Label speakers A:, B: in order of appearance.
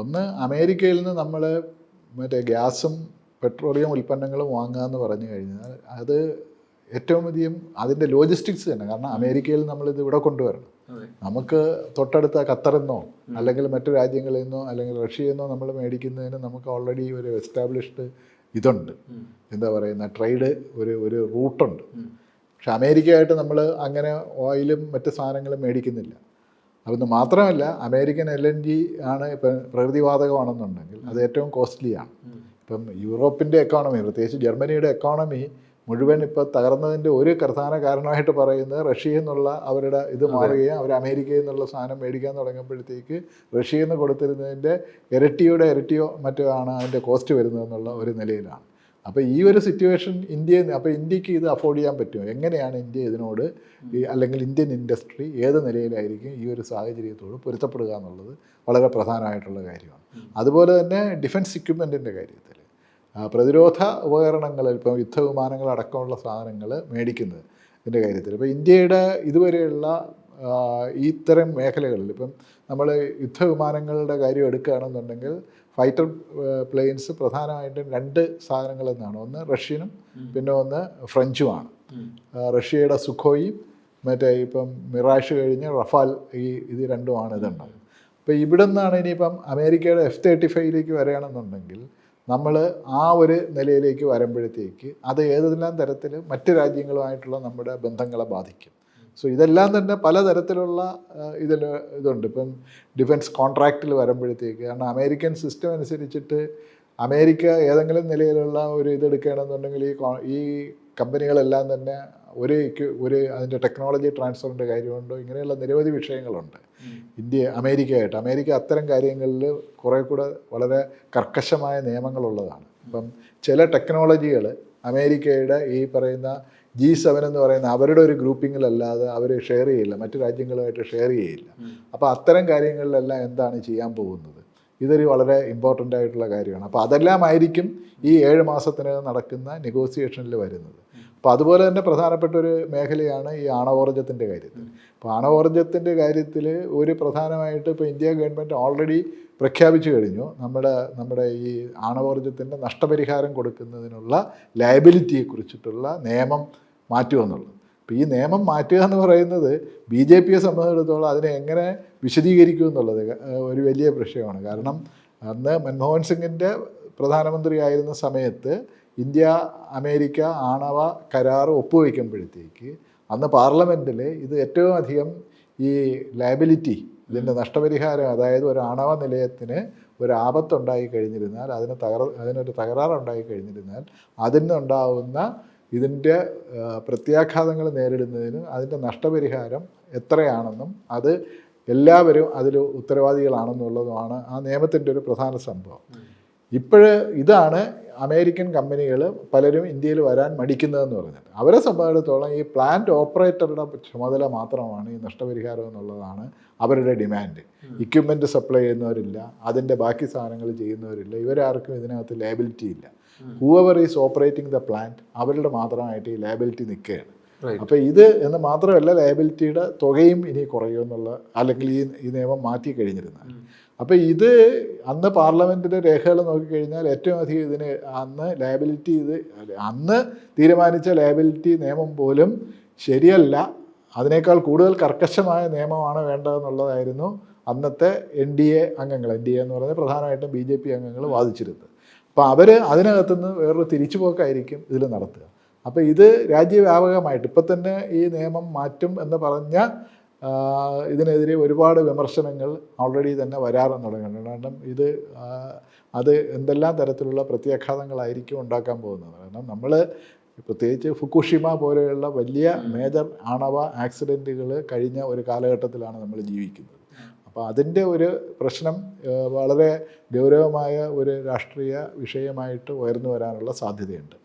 A: ഒന്ന് അമേരിക്കയിൽ നിന്ന് നമ്മൾ മറ്റേ ഗ്യാസും പെട്രോളിയം ഉൽപ്പന്നങ്ങളും വാങ്ങുക എന്ന് പറഞ്ഞു കഴിഞ്ഞാൽ അത് ഏറ്റവും അധികം അതിന്റെ ലോജിസ്റ്റിക്സ് തന്നെ. കാരണം അമേരിക്കയിൽ നമ്മൾ ഇത് ഇവിടെ കൊണ്ടുവരണം. നമുക്ക് തൊട്ടടുത്ത ഖത്തറിൽ നിന്നോ അല്ലെങ്കിൽ മറ്റു രാജ്യങ്ങളിൽ നിന്നോ അല്ലെങ്കിൽ റഷ്യയിൽ നിന്നോ നമ്മൾ മേടിക്കുന്നതിന് നമുക്ക് ഓൾറെഡി ഒരു എസ്റ്റാബ്ലിഷ്ഡ് ഇതുണ്ട്. എന്താ പറയുന്ന ട്രേഡ് ഒരു ഒരു റൂട്ടുണ്ട് പക്ഷെ അമേരിക്കയായിട്ട് നമ്മൾ അങ്ങനെ ഓയിലും മറ്റ് സാധനങ്ങളും മേടിക്കുന്നില്ല. അതൊന്ന് മാത്രമല്ല അമേരിക്കൻ എൽ എൻ ജി ആണ് ഇപ്പം പ്രകൃതിവാതകമാണെന്നുണ്ടെങ്കിൽ അത് ഏറ്റവും കോസ്റ്റ്ലിയാണ്. ഇപ്പം യൂറോപ്പിന്റെ എക്കോണമി പ്രത്യേകിച്ച് ജർമ്മനിയുടെ എക്കോണമി മുഴുവൻ ഇപ്പോൾ തകർന്നതിന്റെ ഒരു പ്രധാന കാരണമായിട്ട് പറയുന്നത് റഷ്യയിൽ നിന്നുള്ള അവരുടെ ഇത് മാറുകയും അവർ അമേരിക്കയിൽ നിന്നുള്ള സാധനം മേടിക്കാൻ തുടങ്ങുമ്പോഴത്തേക്ക് റഷ്യയിൽ നിന്ന് കൊടുത്തിരുന്നതിന്റെ ഇരട്ടിയുടെ ഇരട്ടിയോ മറ്റോ ആണ് അതിന്റെ കോസ്റ്റ് വരുന്നതെന്നുള്ള ഒരു നിലയിലാണ്. അപ്പോൾ ഈ ഒരു സിറ്റുവേഷൻ ഇന്ത്യ അപ്പോൾ ഇന്ത്യയ്ക്ക് ഇത് അഫോർഡ് ചെയ്യാൻ പറ്റുമോ? എങ്ങനെയാണ് ഇന്ത്യ ഇതിനോട് അല്ലെങ്കിൽ ഇന്ത്യൻ ഇൻഡസ്ട്രി ഏത് നിലയിലായിരിക്കും ഈ ഒരു സാഹചര്യത്തോട് പൊരുത്തപ്പെടുക എന്നുള്ളത് വളരെ പ്രധാനമായിട്ടുള്ള കാര്യമാണ്. അതുപോലെ തന്നെ ഡിഫൻസ് ഇക്വിപ്മെന്റിന്റെ കാര്യത്തിൽ പ്രതിരോധ ഉപകരണങ്ങൾ ഇപ്പം യുദ്ധവിമാനങ്ങൾ അടക്കമുള്ള സാധനങ്ങൾ മേടിക്കുന്നത് ഇതിന്റെ കാര്യത്തിൽ ഇപ്പോൾ ഇന്ത്യയുടെ ഇതുവരെയുള്ള ഇത്തരം മേഖലകളിൽ ഇപ്പം നമ്മൾ യുദ്ധവിമാനങ്ങളുടെ കാര്യം എടുക്കുകയാണെന്നുണ്ടെങ്കിൽ ഫൈറ്റർ പ്ലെയിൻസ് പ്രധാനമായിട്ടും രണ്ട് സാധനങ്ങളെന്നാണ് ഒന്ന് റഷ്യനും പിന്നെ ഒന്ന് ഫ്രഞ്ചുമാണ്. റഷ്യയുടെ സുഖോയും മറ്റേ ഇപ്പം മിറാഷ് കഴിഞ്ഞ് റഫാൽ ഈ ഇത് രണ്ടുമാണ് ഇതുണ്ടാവും അപ്പോൾ ഇവിടെ നിന്നാണ് ഇനിയിപ്പം അമേരിക്കയുടെ എഫ് തേർട്ടി ഫൈവിലേക്ക് വരികയാണെന്നുണ്ടെങ്കിൽ നമ്മൾ ആ ഒരു നിലയിലേക്ക് വരുമ്പോഴത്തേക്ക് അത് ഏതെല്ലാം തരത്തിൽ മറ്റ് രാജ്യങ്ങളുമായിട്ടുള്ള നമ്മുടെ ബന്ധങ്ങളെ ബാധിക്കും. സോ ഇതെല്ലാം തന്നെ പലതരത്തിലുള്ള ഇതിൽ ഇതുണ്ട്. ഇപ്പം ഡിഫൻസ് കോൺട്രാക്റ്റിൽ വരുമ്പോഴത്തേക്ക് കാരണം അമേരിക്കൻ സിസ്റ്റം അനുസരിച്ചിട്ട് അമേരിക്ക ഏതെങ്കിലും നിലയിലുള്ള ഒരു ഇതെടുക്കുകയാണെന്നുണ്ടെങ്കിൽ ഈ ഈ കമ്പനികളെല്ലാം തന്നെ ഒരു ഒരു അതിന്റെ ടെക്നോളജി ട്രാൻസ്ഫറിന്റെ കാര്യമുണ്ടോ? ഇങ്ങനെയുള്ള നിരവധി വിഷയങ്ങളുണ്ട്. ഇന്ത്യ അമേരിക്കയായിട്ട്. അമേരിക്ക അത്തരം കാര്യങ്ങളിൽ കുറേ കൂടെ വളരെ കർക്കശമായ നിയമങ്ങളുള്ളതാണ്. ഇപ്പം ചില ടെക്നോളജികൾ അമേരിക്കയുടെ ഈ പറയുന്ന ജി സെവൻ എന്ന് പറയുന്ന അവരുടെ ഒരു ഗ്രൂപ്പിങ്ങിലല്ലാതെ അവർ ഷെയർ ചെയ്യില്ല. മറ്റു രാജ്യങ്ങളുമായിട്ട് ഷെയർ ചെയ്യില്ല. അപ്പോൾ അത്തരം കാര്യങ്ങളിലെല്ലാം എന്താണ് ചെയ്യാൻ പോകുന്നത്? ഇതൊരു വളരെ ഇമ്പോർട്ടന്റ് ആയിട്ടുള്ള കാര്യമാണ്. അപ്പോൾ അതെല്ലാം ആയിരിക്കും ഈ ഏഴ് മാസത്തിനകം നടക്കുന്ന നെഗോസിയേഷനിൽ വരുന്നത്. അപ്പോൾ അതുപോലെ തന്നെ പ്രധാനപ്പെട്ട ഒരു മേഖലയാണ് ഈ ആണവോർജത്തിന്റെ കാര്യത്തിൽ. അപ്പോൾ ആണവോർജത്തിന്റെ കാര്യത്തിൽ ഒരു പ്രധാനമായിട്ട് ഇപ്പോൾ ഇന്ത്യ ഗവൺമെന്റ് ഓൾറെഡി പ്രഖ്യാപിച്ചു കഴിഞ്ഞു. നമ്മുടെ നമ്മുടെ ഈ ആണവോർജത്തിന്റെ നഷ്ടപരിഹാരം കൊടുക്കുന്നതിനുള്ള ലയബിലിറ്റിയെ കുറിച്ചിട്ടുള്ള നിയമം മാറ്റുമെന്നുള്ളത് അപ്പോൾ ഈ നിയമം മാറ്റുക എന്ന് പറയുന്നത് ബി ജെ പിയെ സംബന്ധിച്ചിടത്തോളം അതിനെ എങ്ങനെ വിശദീകരിക്കും എന്നുള്ളത് ഒരു വലിയ പ്രശ്നമാണ് കാരണം അന്ന് മൻമോഹൻ സിംഗിന്റെ പ്രധാനമന്ത്രിയായിരുന്ന സമയത്ത് ഇന്ത്യ അമേരിക്ക ആണവ കരാർ ഒപ്പുവെക്കുമ്പോഴത്തേക്ക് അന്ന് പാർലമെന്റിൽ ഇത് ഏറ്റവും അധികം ഈ ലയബിലിറ്റി ഇതിന്റെ നഷ്ടപരിഹാരം അതായത് ഒരു ആണവ നിലയത്തിന് ഒരു ആപത്തുണ്ടായി കഴിഞ്ഞിരുന്നാൽ അതിന് തകർ അതിനൊരു തകരാറുണ്ടായി കഴിഞ്ഞിരുന്നാൽ അതിനുണ്ടാവുന്ന ഇതിന്റെ പ്രത്യാഘാതങ്ങൾ നേരിടുന്നതിന് അതിന്റെ നഷ്ടപരിഹാരം എത്രയാണെന്നും അത് എല്ലാവരും അതിൽ ഉത്തരവാദികളാണെന്നുള്ളതുമാണ് ആ നിയമത്തിന്റെ ഒരു പ്രധാന സംഭവം. ഇപ്പോൾ ഇതാണ് അമേരിക്കൻ കമ്പനികൾ പലരും ഇന്ത്യയിൽ വരാൻ മടിക്കുന്നതെന്ന് പറഞ്ഞത് അവരെ സംബന്ധിച്ചിടത്തോളം ഈ പ്ലാന്റ് ഓപ്പറേറ്ററുടെ ചുമതല മാത്രമാണ് ഈ നഷ്ടപരിഹാരം എന്നുള്ളതാണ് അവരുടെ ഡിമാൻഡ് ഇക്വിപ്മെന്റ് സപ്ലൈ ചെയ്യുന്നവരില്ല അതിന്റെ ബാക്കി സാധനങ്ങൾ ചെയ്യുന്നവരില്ല ഇവരാർക്കും ഇതിനകത്ത് ലേബിലിറ്റി ഇല്ല. Whoever is operating the plant അവരുടെ മാത്രമായിട്ട് ഈ ലേബിലിറ്റി നിൽക്കുകയാണ്. അപ്പോൾ ഇത് എന്ന് മാത്രമല്ല ലയബിലിറ്റിയുടെ തുകയും ഇനി കുറയുമെന്നുള്ള അല്ലെങ്കിൽ ഈ ഈ നിയമം മാറ്റി കഴിഞ്ഞിരുന്നാൽ. അപ്പോൾ ഇത് അന്ന് പാർലമെന്റിന്റെ രേഖകൾ നോക്കിക്കഴിഞ്ഞാൽ ഏറ്റവും അധികം ഇതിന് അന്ന് ലയബിലിറ്റി ഇത് അന്ന് തീരുമാനിച്ച ലയബിലിറ്റി നിയമം പോലും ശരിയല്ല. അതിനേക്കാൾ കൂടുതൽ കർക്കശമായ നിയമമാണ് വേണ്ടതെന്നുള്ളതായിരുന്നു അന്നത്തെ എൻ ഡി എ അംഗങ്ങൾ. എൻ ഡി എ എന്ന് പറഞ്ഞാൽ പ്രധാനമായിട്ടും ബി ജെ പി അംഗങ്ങൾ വാദിച്ചിരുന്നത്. അപ്പോൾ അവർ അതിനകത്തുനിന്ന് വേറൊരു തിരിച്ചുപോക്കായിരിക്കും ഇതിൽ നടത്തുക. അപ്പോൾ ഇത് രാജ്യവ്യാപകമായിട്ട് ഇപ്പം തന്നെ ഈ നിയമം മാറ്റും എന്ന് പറഞ്ഞ ഇതിനെതിരെ ഒരുപാട് വിമർശനങ്ങൾ ഓൾറെഡി തന്നെ വരാറും തുടങ്ങിയിട്ടുണ്ട് കാരണം ഇത് അത് എന്തെല്ലാം തരത്തിലുള്ള പ്രത്യാഘാതങ്ങളായിരിക്കും ഉണ്ടാക്കാൻ പോകുന്നത്. കാരണം നമ്മൾ പ്രത്യേകിച്ച് ഫുക്കുഷിമ പോലെയുള്ള വലിയ മേജർ ആണവ ആക്സിഡന്റുകൾ കഴിഞ്ഞ ഒരു കാലഘട്ടത്തിലാണ് നമ്മൾ ജീവിക്കുന്നത്. അപ്പോൾ അതിന്റെ ഒരു പ്രശ്നം വളരെ ഗൗരവമായ ഒരു രാഷ്ട്രീയ വിഷയമായിട്ട് ഉയർന്നു വരാനുള്ള സാധ്യതയുണ്ട്.